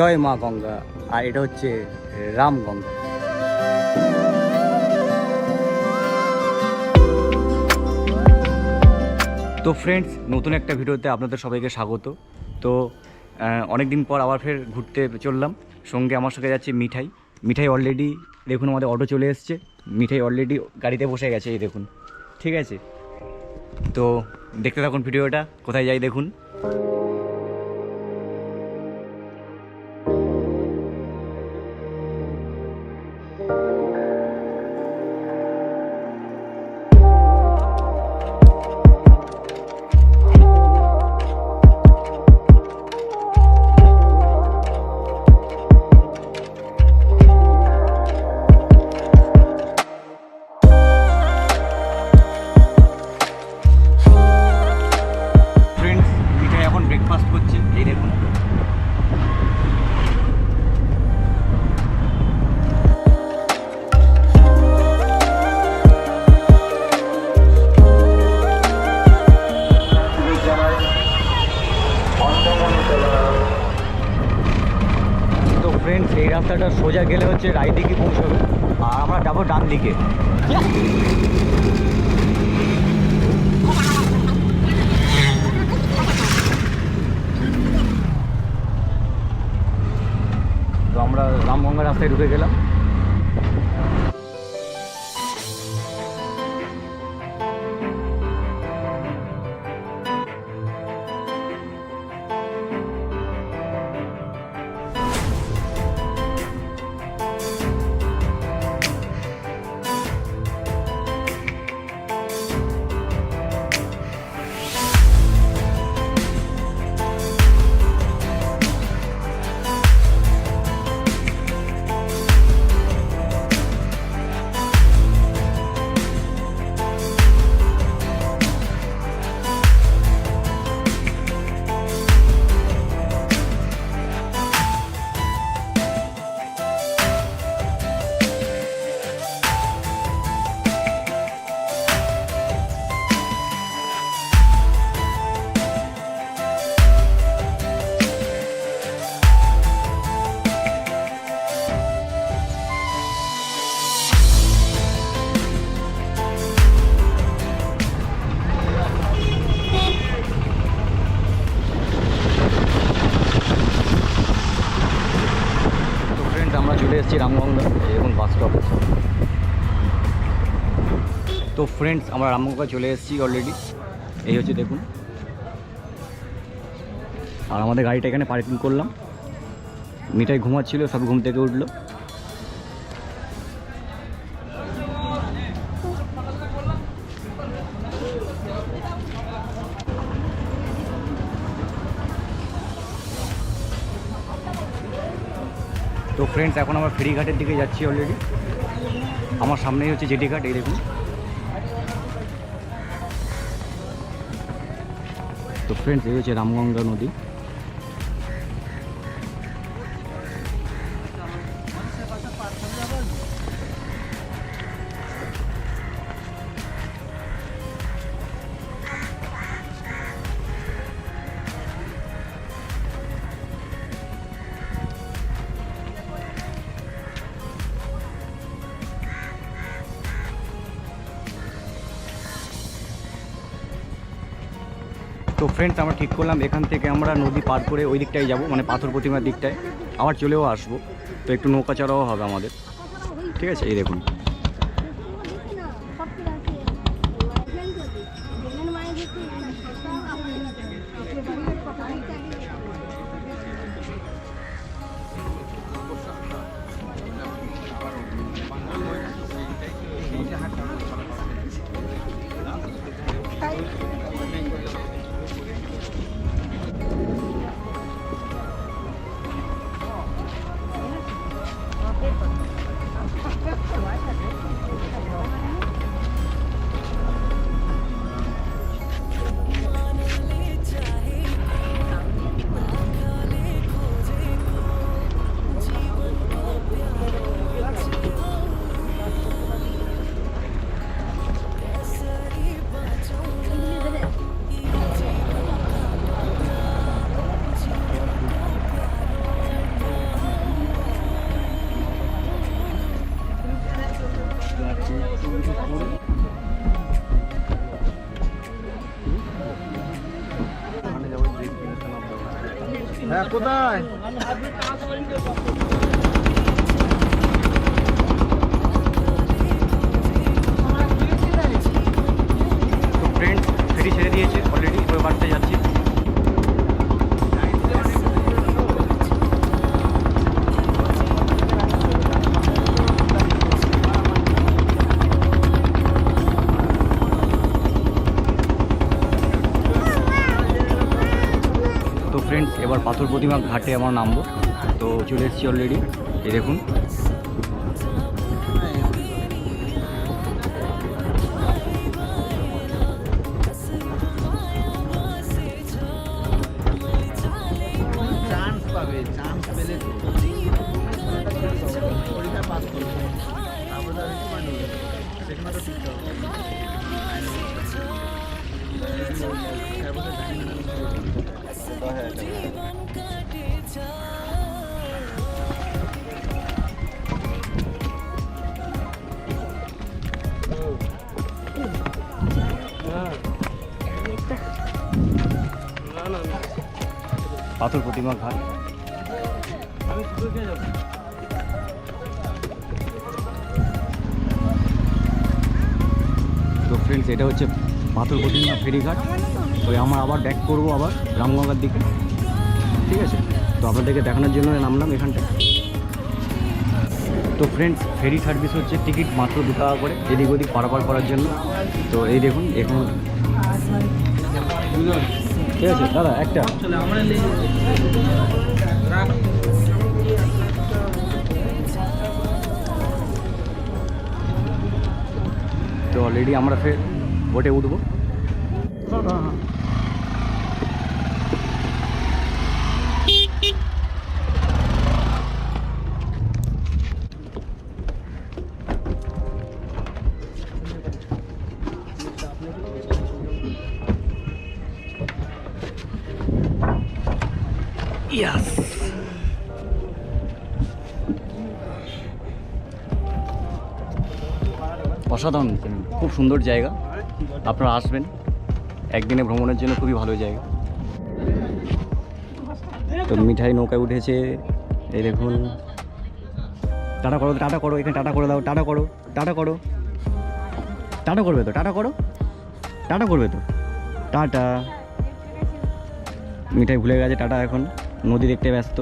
জয় মা গঙ্গা, আর এটা হচ্ছে রাম গঙ্গা। তো ফ্রেন্ডস নতুন একটা ভিডিওতে আপনাদের সবাইকে স্বাগত। তো অনেক দিন পর আবার ফের ঘুরতে চললাম। সঙ্গে আমার সঙ্গে যাচ্ছে মিঠাই। মিঠাই অলরেডি দেখুন আমাদের অটো চলে এসছে। মিঠাই অলরেডি গাড়িতে বসে গেছে, এই দেখুন। ঠিক আছে? তো, দেখতে থাকুন ভিডিওটা। কোথায় যাই দেখুন। সোজা গেলে হচ্ছে রাইট দিকে পৌঁছবে। আর আমরা যাব ডান দিকে। তো আমরা রামগঙ্গা রাস্তায় ঢুকে গেলাম। ফ্রেন্ডস আমরা রামগঙ্গা চলে এসেছি অলরেডি এই হচ্ছে দেখুন। আর আমাদের গাড়িটা এখানে পার্কিং করলাম। মিঠাই ঘুমাচ্ছিল, সব ঘুম থেকে উঠল। তো ফ্রেন্ডস এখন আমরা ফেরিঘাটের দিকে যাচ্ছি অলরেডি আমার সামনেই হচ্ছে জেটি ঘাট এই দেখুন। তো ফ্রেন্ডস এই হচ্ছে রামগঙ্গা নদী। তো ফ্রেন্ডস আমরা ঠিক করলাম। এখান থেকে আমরা নদী পার করে ওই দিকটাই যাব মানে পাথর প্রতিমার দিকটায়। আবার চলেও আসব। তো একটু নৌকা চড়াও হবে আমাদের। ঠিক আছে? এই দেখুন। কোথায়? পাথর প্রতিমা ঘাটে আমার নামবো। তো চলে এসেছি অলরেডি এই দেখুন। পাথর প্রতিমা ঘাট। তো ফ্রেন্ডস এটা হচ্ছে পাথর প্রতিমা ফেরিঘাট। তো আমরা আবার ব্যাক করব আবার রামগঙ্গার দিকে। ঠিক আছে? তো আপনাদেরকে দেখানোর জন্য নামলাম এখানটা তো ফ্রেন্ডস ফেরি সার্ভিস হচ্ছে টিকিট মাত্র দু টাকা করে, এদিক ওদিক পারাপার করার জন্য। তো এই দেখুন, এখন ঠিক আছে দাদা একটা। তো অলরেডি আমরা ফের বোটে উঠবো। ইয়াস অসাধারণ, খুব সুন্দর জায়গা। আপনারা আসবেন। একদিনে ভ্রমণের জন্য খুবই ভালো জায়গা। তো মিঠাই নৌকায় উঠেছে। এই দেখুন। টাটা করো টাটা করো, এখানে টাটা করে দাও, টাটা করো টাটা করো। টাটা করবে তো, টাটা করো। টাটা করবে তো। টাটা। মিঠাই ভুলে গেছে, টাটা এখন। নদী দেখতে ব্যস্ত।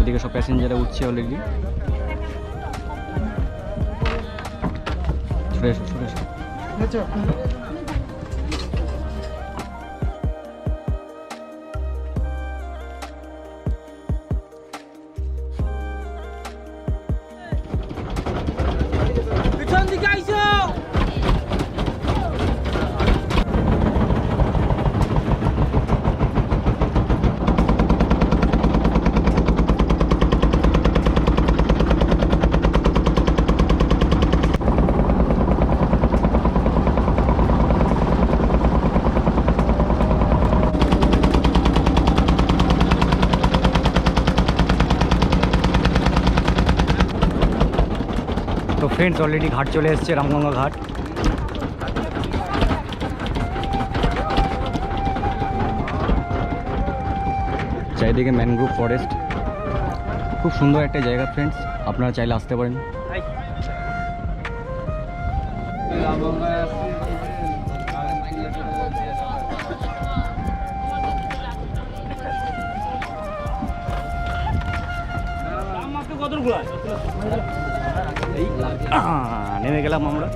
ওদিকে সব প্যাসেঞ্জাররা উঠছে অলরেডি fresco, ফ্রেন্ডস অলরেডি ঘাট চলে এসেছে রামগঙ্গা ঘাট। চারিদিকে ম্যানগ্রোভ ফরেস্ট খুব সুন্দর একটা জায়গা ফ্রেন্ডস আপনারা চাইলে আসতে পারেন। আহ, নেমে গেলাম আমরা।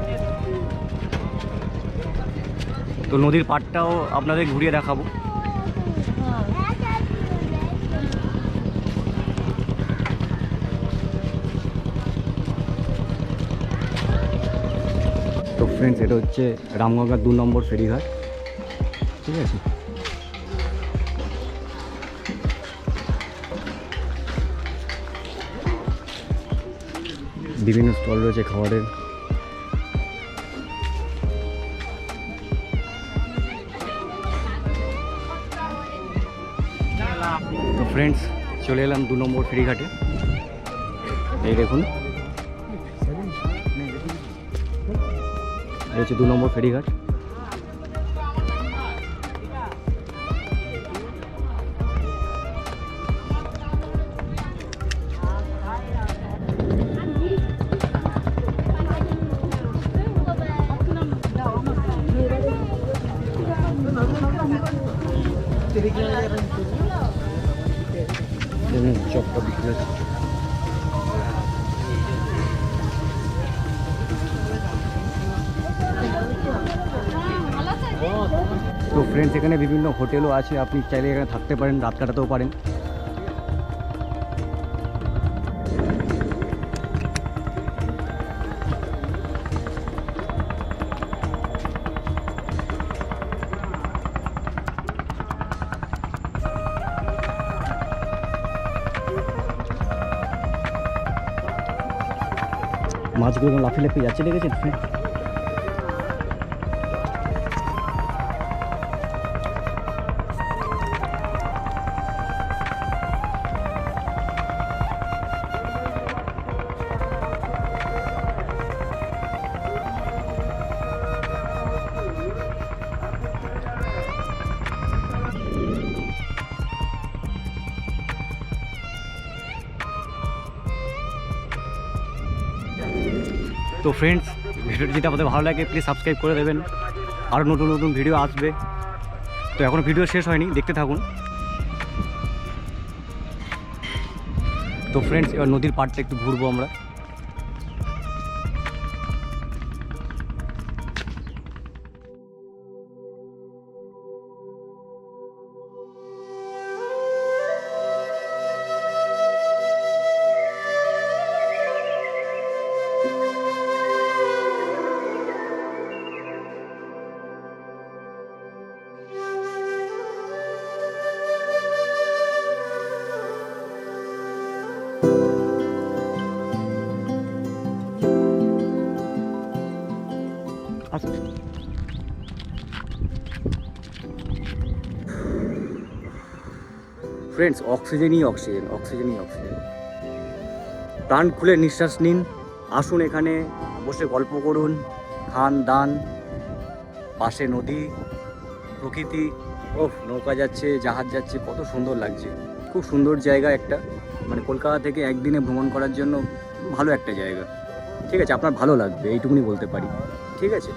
তো নদীর পাড়টাও আপনাদের ঘুরিয়ে দেখাবো। তো ফ্রেন্ডস এটা হচ্ছে রামগঙ্গার দু নম্বর ফেরিঘাট। ঠিক আছে? বিভিন্ন স্টল রয়েছে খাবারের। ফ্রেন্ডস চলে এলাম দু নম্বর ফেরিঘাটে। এই দেখুন। এই হচ্ছে দু নম্বর ফেরিঘাট। তো ফ্রেন্ডস এখানে বিভিন্ন হোটেলও আছে। আপনি চাইলে এখানে থাকতে পারেন রাত কাটাতেও পারেন। মাছগুলো লাফিয়ে লাফিয়ে যাচ্ছে দেখেছেন? ভিডিওটি যদি আমাদের ভালো লাগে প্লিজ সাবস্ক্রাইব করে দেবেন। আরও নতুন নতুন ভিডিও আসবে। তো এখন ভিডিও শেষ হয়নি, দেখতে থাকুন। তো ফ্রেন্ডস এবার নদীর পাড়টা একটু ঘুরবো আমরা। ফ্রেন্ডস অক্সিজেনই অক্সিজেন অক্সিজেনই অক্সিজেন প্রাণ খুলে নিঃশ্বাস নিন, আসুন এখানে, বসে গল্প করুন, খান, দান, পাশে নদী, প্রকৃতি, ওহ, নৌকা যাচ্ছে, জাহাজ যাচ্ছে, কত সুন্দর লাগছে। খুব সুন্দর জায়গা একটা মানে কলকাতা থেকে একদিনে ভ্রমণ করার জন্য ভালো একটা জায়গা। ঠিক আছে, আপনার ভালো লাগবে, এইটুকুনি বলতে পারি। ঠিক আছে?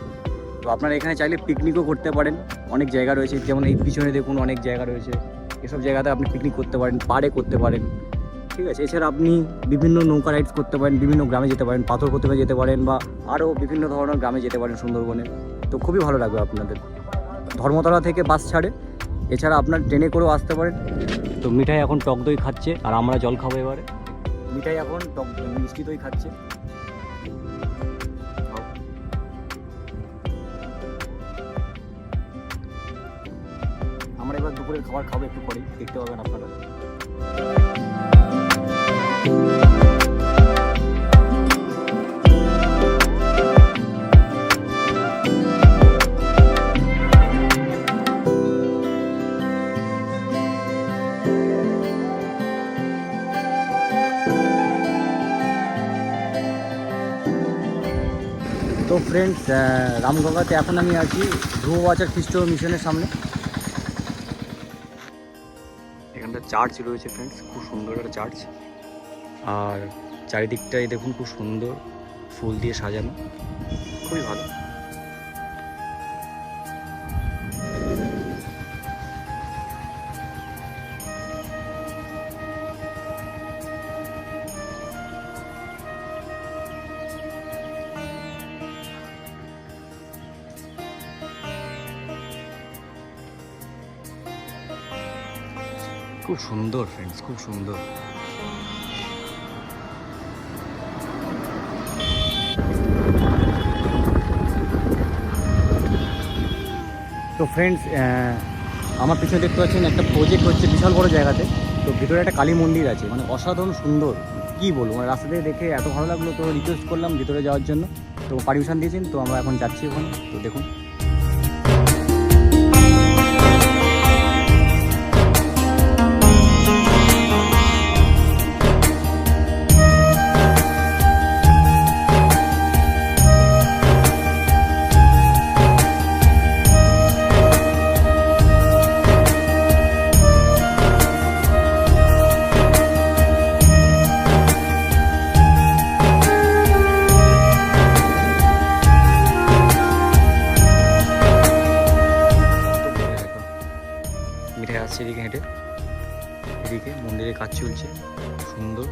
তো আপনারা এখানে চাইলে পিকনিকও করতে পারেন, অনেক জায়গা রয়েছে, যেমন এই পিছনে দেখুন অনেক জায়গা রয়েছে। এসব জায়গাতে আপনি পিকনিক করতে পারেন পাড়ে করতে পারেন। ঠিক আছে? এছাড়া আপনি বিভিন্ন নৌকা রাইডস করতে পারেন বিভিন্ন গ্রামে যেতে পারেন পাথর করতে যেতে পারেন বা আরও বিভিন্ন ধরনের গ্রামে যেতে পারেন সুন্দরবনে। তো খুবই ভালো লাগবে আপনাদের। ধর্মতলা থেকে বাস ছাড়ে। এছাড়া আপনার ট্রেনে করেও আসতে পারেন। তো মিঠাই এখন টক দই খাচ্ছে আর আমরা জল খাব এবারে। মিঠাই এখন টক মিষ্টি দই খাচ্ছে। দুপুরের খাবার খাব একটু পরেই, দেখতে পাবেন আপনারা। তো ফ্রেন্ডস রামগঙ্গাতে এখন আমি আছি, ধ্রুব বাজার খ্রিস্ট মিশনের সামনে। চার্চ রয়েছে ফ্রেন্ডস খুব সুন্দর একটা চার্চ আর চারিদিকটাই দেখুন খুব সুন্দর, ফুল দিয়ে সাজানো। খুবই ভালো। খুব সুন্দর ফ্রেন্ডস খুব সুন্দর। তো ফ্রেন্ডস আমার পিছনে দেখতে পাচ্ছেন একটা প্রজেক্ট হচ্ছে বিশাল বড় জায়গাতে। তো ভিতরে একটা কালী মন্দির আছে মানে অসাধারণ সুন্দর। কি বলব মানে রাস্তা থেকে দেখে এত ভালো লাগল, তো রিকোয়েস্ট করলাম ভিতরে যাওয়ার জন্য। তো পারমিশন দিয়েছেন, তো আমরা এখন যাচ্ছি ওখানে। তো দেখুন। যাচ্ছে এদিকে হেঁটে। এদিকে মন্দিরে কাজ চলছে। সুন্দর।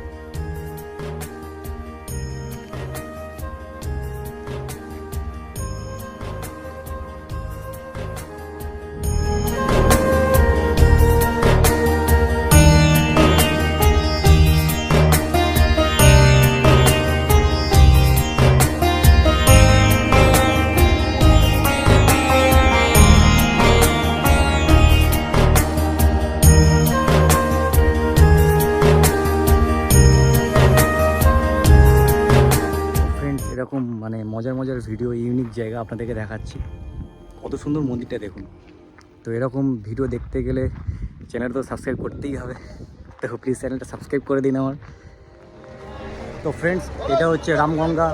মজার মজার ভিডিও ইউনিক জায়গা আপনাদেরকে দেখাচ্ছি। কত সুন্দর মন্দিরটা দেখুন। তো এরকম ভিডিও দেখতে গেলে চ্যানেল তো সাবস্ক্রাইব করতেই হবে। তো প্লিজ চ্যানেলটা সাবস্ক্রাইব করে দিন আমার। তো ফ্রেন্ডস এটা হচ্ছে রামগঙ্গা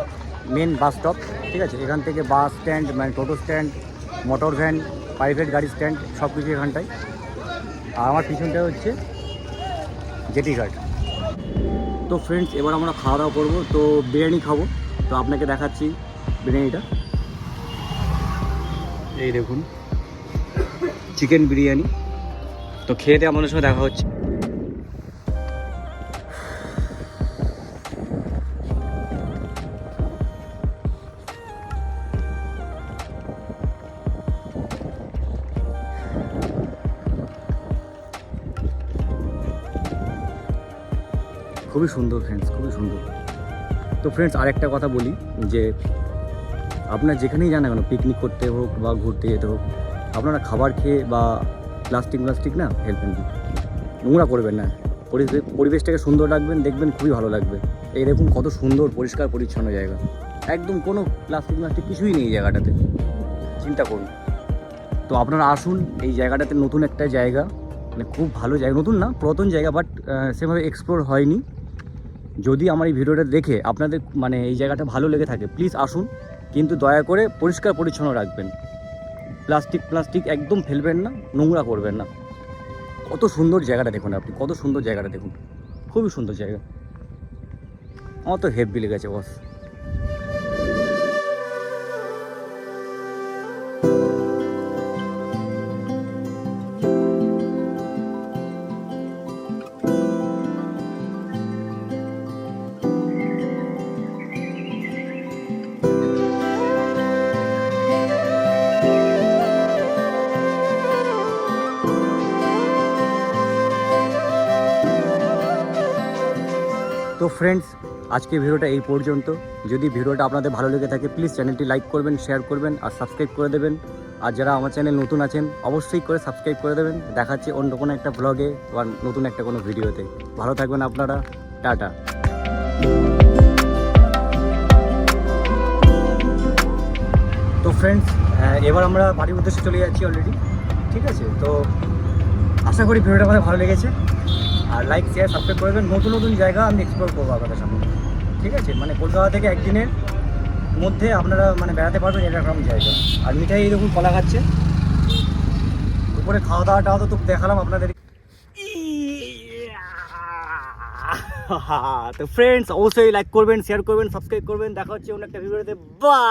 মেন বাস স্টপ ঠিক আছে? এখান থেকে বাস স্ট্যান্ড মানে টোটো স্ট্যান্ড মোটর ভ্যান প্রাইভেট গাড়ি স্ট্যান্ড সব কিছু এখানটায়। আর আমার পিছনটা হচ্ছে জেটি ঘাট। তো ফ্রেন্ডস এবার আমরা খাওয়া দাওয়া করব। তো বিরিয়ানি খাব। তো আপনাকে দেখাচ্ছি বিরিয়ানিটা এই দেখুন। চিকেন বিরিয়ানি। তো খেয়ে দিয়ে আমাদের সঙ্গে দেখা হচ্ছে। খুবই সুন্দর ফ্রেন্ডস খুবই সুন্দর। তো ফ্রেন্ডস আরেকটা কথা বলি যে আপনার যেখানেই যান না কেন পিকনিক করতে হোক বা ঘুরতে যেতে হোক, আপনারা খাবার খেয়ে বা প্লাস্টিক প্লাস্টিক না ফেলবেন নোংরা করবেন না। পরিবেশটাকে সুন্দর রাখবেন, দেখবেন খুবই ভালো লাগবে। এই দেখুন কত সুন্দর, পরিষ্কার, পরিচ্ছন্ন জায়গা। একদম কোনো প্লাস্টিক প্লাস্টিক কিছুই নেই জায়গাটাতে। চিন্তা করুন। তো আপনারা আসুন, এই জায়গাটাতে নতুন একটা জায়গা মানে খুব ভালো জায়গা, নতুন না, পুরাতন জায়গা বাট সেভাবে এক্সপ্লোর হয়নি। যদি আমার এই ভিডিওটা দেখে আপনাদের মানে এই জায়গাটা ভালো লেগে থাকে প্লিজ আসুন। কিন্তু দয়া করে পরিষ্কার পরিচ্ছন্ন রাখবেন। প্লাস্টিক প্লাস্টিক একদম ফেলবেন না, নোংরা করবেন না। কত সুন্দর জায়গাটা দেখুন আপনি, কত সুন্দর জায়গাটা দেখুন। খুবই সুন্দর জায়গা। আমার তো হেভি লেগেছে, বস। ফ্রেন্ডস আজকে ভিডিওটা এই পর্যন্ত। যদি ভিডিওটা আপনাদের ভালো লেগে থাকে প্লিজ চ্যানেলটি লাইক করবেন শেয়ার করবেন আর সাবস্ক্রাইব করে দেবেন। আর যারা আমার চ্যানেল নতুন আছেন, অবশ্যই করে সাবস্ক্রাইব করে দেবেন। দেখাচ্ছে অন্য কোনো একটা ব্লগে বা নতুন একটা কোনো ভিডিওতে ভালো থাকবেন আপনারা। টাটা। তো ফ্রেন্ডস এবার আমরা বাড়ির উদ্দেশ্যে চলে যাচ্ছি অলরেডি ঠিক আছে? তো আশা করি ভিডিওটা আমাদের ভালো লেগেছে। আর লাইক শেয়ার সাবস্ক্রাইব করে দেবেন। নতুন নতুন জায়গা আমি এক্সপ্লোর করব আপনাদের সামনে। ঠিক আছে? মানে কলকাতা থেকে একদিনের মধ্যে আপনারা মানে বেড়াতে পারবেন এরকম জায়গা। আর মিঠাই এরকম কলা খাচ্ছে। উপরে খাওয়া দাওয়া টাওয়া তো দেখালাম আপনাদের। তো ফ্রেন্ডস অবশ্যই লাইক করবেন শেয়ার করবেন সাবস্ক্রাইব করবেন। দেখা হচ্ছে অন্য একটা ভিডিওতে বা